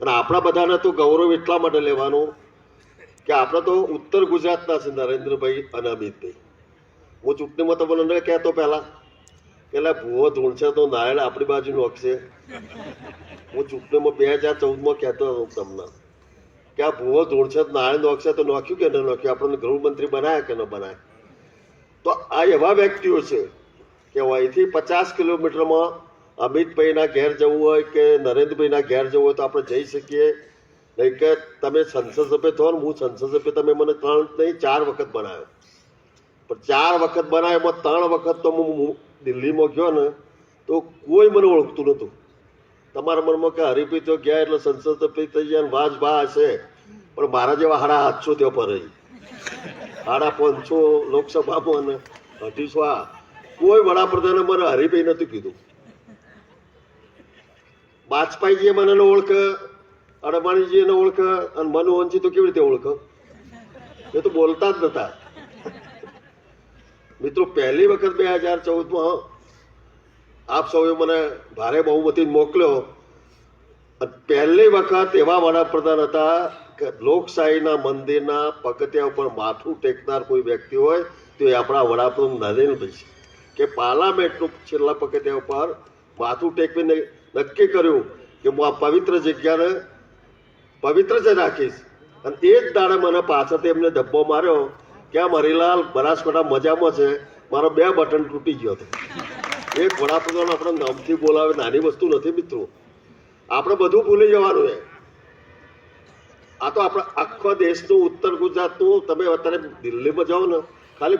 અને આપણા બધાને તો ગૌરવ એટલા માટે લેવાનું કે આપણે તો ઉત્તર ગુજરાતના છે નરેન્દ્રભાઈ અને અમિતભાઈ. હું ચૂંટણીમાં તમને ન કહેતો પહેલા. પેલા ભૂવો ધૂણશે તો નારાયણ આપણી બાજુ નોખશે. હું ચૂંટણીમાં બે હજાર ચૌદમાં કહેતો હતો તમને કે આ ભૂવો ધૂણશે તો નારાયણ નોખશે તો નોખ્યું કે ન નોખ્યું? આપણને ગૃહમંત્રી બનાવ્યા કે ન બનાવ્યા તો આ એવા વ્યક્તિઓ છે કે અહીંથી પચાસ કિલોમીટરમાં અમિતભાઈના ઘેર જવું હોય કે નરેન્દ્રભાઈના ઘેર જવું હોય તો આપણે જઈ શકીએ. નહીં કે તમે સંસદ સભ્ય થો ને હું સંસદ સભ્ય, તમે મને ત્રણ નહીં, ચાર વખત બનાવ્યો. પણ ચાર વખત બનાવ્યો, એમાં ત્રણ વખત તો હું દિલ્હીમાં ગયો ને, તો કોઈ મને ઓળખતું નહોતું. તમારા મનમાં કે હરીફી તો ગયા એટલે સંસદ સભ્ય થઈ ગયા વાજ ભા હશે. પણ મારા જેવા હાડા હાથસો ત્યાં પર રહી. સાડા પાંચસો લોકસભામાં અને અઢીસો આ. કોઈ વડાપ્રધાને મને હરિભાઈ નથી કીધું. વાજપેયીજીએ મને ઓળખે અડવાણીજીને ઓળખે અને મનમોહનજી તો કેવી રીતે ઓળખે? એ તો બોલતા જ નતા. મિત્રો, પહેલી વખત બે હજાર ચૌદમાં આપ સૌએ મને ભારે બહુમતી મોકલ્યો. પહેલી વખત એવા વડાપ્રધાન હતા કે લોકશાહીના મંદિરના પગથિયા ઉપર માથું ટેકનાર કોઈ વ્યક્તિ હોય, તો એ આપણા વડાપ્રધાન નરેન્દ્રભાઈ છે. કે પાર્લામેન્ટનું છેલ્લા પગથિયા ઉપર માથું ટેકવીને નક્કી કર્યું કે હું આ પવિત્ર જગ્યાને પવિત્ર જ રાખીશ. અને એ જ દાડે મને પાછળથી એમને ધબ્બો માર્યો કે આ મરીલાલ બનાસકાંઠા મજામાં છે. મારો બે બટન તૂટી ગયો હતો એ વડાપ્રધાન આપણે નામથી બોલાવે, નાની વસ્તુ નથી મિત્રો. આપણે બધું ભૂલી જવાનું છે. આ તો આપણા આખા દેશનું, ઉત્તર ગુજરાતનું, તમે અત્યારે દિલ્હીમાં જાઓ ને, ખાલી